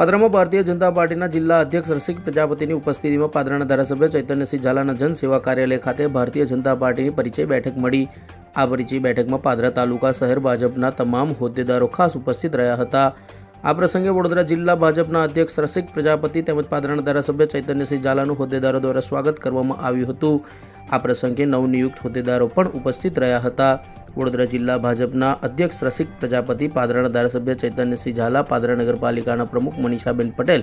પાદરામાં ભારતીય જનતા પાર્ટીના જિલ્લા અધ્યક્ષ રસિક પ્રજાપતિની ઉપસ્થિતિમાં પાદરાના ધારાસભ્ય ચૈતન્યસિંહ ઝાલાના જનસેવા કાર્યાલય ખાતે ભારતીય જનતા પાર્ટીની પરિચય બેઠક મળી. આ પરિચય બેઠકમાં પાદરા તાલુકા શહેર ભાજપના તમામ હોદ્દેદારો ખાસ ઉપસ્થિત રહ્યા હતા. આ પ્રસંગે વડોદરા જિલ્લા ભાજપના અધ્યક્ષ રસિક પ્રજાપતિ તેમજ પાદરાના ધારાસભ્ય ચૈતન્યસિંહ ઝાલાનું હોદ્દેદારો દ્વારા સ્વાગત કરવામાં આવ્યું હતું. આ પ્રસંગે નવનિયુક્ત હોદ્દેદારો પણ ઉપસ્થિત રહ્યા હતા. વડોદરા જિલ્લા ભાજપના અધ્યક્ષ રસિક પ્રજાપતિ, પાદરાના ધારાસભ્ય ચૈતન્યસિંહ ઝાલા, પાદરા નગરપાલિકાના પ્રમુખ મનીષાબેન પટેલ,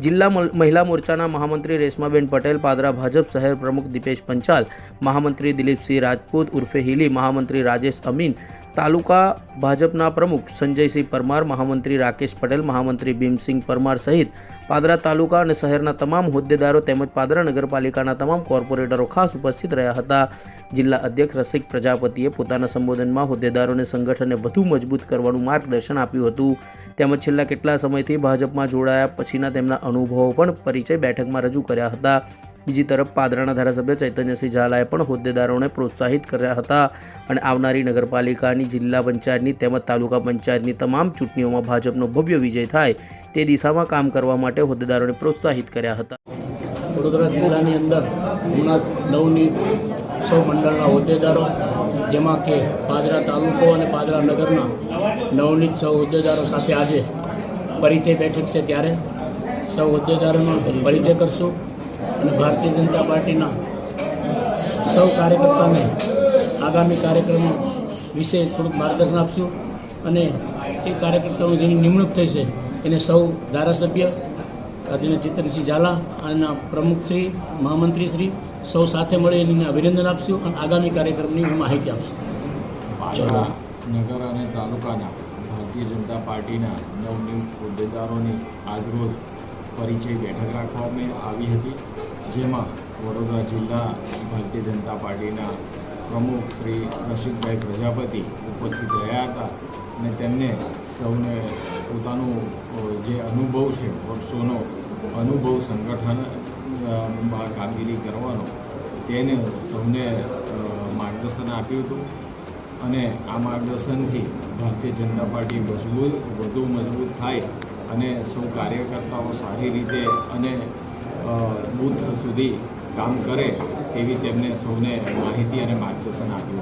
જિલ્લા મહિલા મોરચાના મહામંત્રી રેશમાબેન પટેલ, પાદરા ભાજપ શહેર પ્રમુખ દિપેશ પંચાલ, મહામંત્રી દિલીપસિંહ રાજપૂત ઉર્ફે હિલી, મહામંત્રી રાજેશ અમીન તાલુકા ભાજપના પ્રમુખ સંજયસિંહ પરમાર, મહામંત્રી રાકેશ પટેલ, મહામંત્રી ભીમસિંહ પરમાર સહિત પાદરા તાલુકા અને શહેરના તમામ હોદ્દેદારો તેમજ પાદરા નગરપાલિકાના તમામ કોર્પોરેટરો ખાસ ઉપસ્થિત રહ્યા હતા. જિલ્લા અધ્યક્ષ રસિક પ્રજાપતિએ પોતાના સંબોધનમાં હોદ્દેદારોને સંગઠનને વધુ મજબૂત કરવાનું માર્ગદર્શન આપ્યું હતું. તેમજ છેલ્લા કેટલા સમયથી ભાજપમાં જોડાયા પછીના તેમના અનુભવો પણ પરિચય બેઠકમાં રજૂ કર્યા હતા. બીજી તરફ પાદરાના ધારાસભ્ય ચૈતન્યસિંહ ઝાલાએ પણ હોદ્દેદારોને પ્રોત્સાહિત કર્યા હતા અને આવનારી નગરપાલિકાની, જિલ્લા પંચાયતની તેમજ તાલુકા પંચાયતની તમામ ચૂંટણીઓમાં ભાજપનો ભવ્ય વિજય થાય તે દિશામાં કામ કરવા માટે હોદ્દેદારોને પ્રોત્સાહિત કર્યા હતા. વડોદરા જિલ્લાની અંદર હમણાં નવની સૌ મંડળના હોદ્દેદારો, જેમાં કે પાદરા તાલુકો અને પાદરા નગરના નવનીત સૌ હોદ્દેદારો સાથે આજે પરિચય બેઠક છે ત્યારે. સૌ હોદ્દેદારોનો પરિચય કરશું. અને ભારતીય જનતા પાર્ટીના સૌ કાર્યકર્તાને આગામી કાર્યક્રમો વિશે થોડુંક માર્ગદર્શન આપશું અને એ કાર્યકર્તાઓની જેની નિમણૂક થઈ છે એને સૌ ધારાસભ્ય અધિને ચિત્રસિંહ ઝાલા અને પ્રમુખશ્રી મહામંત્રીશ્રી સૌ સાથે મળી એને અભિનંદન આપશું અને આગામી કાર્યક્રમની માહિતી આપશું. નગર અને તાલુકાના ભારતીય જનતા પાર્ટીના નવનિયુક્ત હોદ્દેદારોની આજરોજ પરિચય બેઠક રાખવામાં આવી હતી. જેમાં વડોદરા જિલ્લા ભારતીય જનતા પાર્ટીના પ્રમુખ શ્રી રસિકભાઈ પ્રજાપતિ ઉપસ્થિત રહ્યા હતા અને તેમને સૌને પોતાનું જે અનુભવ છે, વર્ષોનો અનુભવ, સંગઠન કામગીરી કરવાનો, તેને સૌને માર્ગદર્શન આપ્યું હતું. અને આ માર્ગદર્શનથી ભારતીય જનતા પાર્ટી મજબૂત, વધુ મજબૂત થાય અને સૌ કાર્યકર્તાઓ સારી રીતે અને બૂથ સુધી કામ કરે તેવી તેમને સૌને માહિતી અને માર્ગદર્શન આપ્યું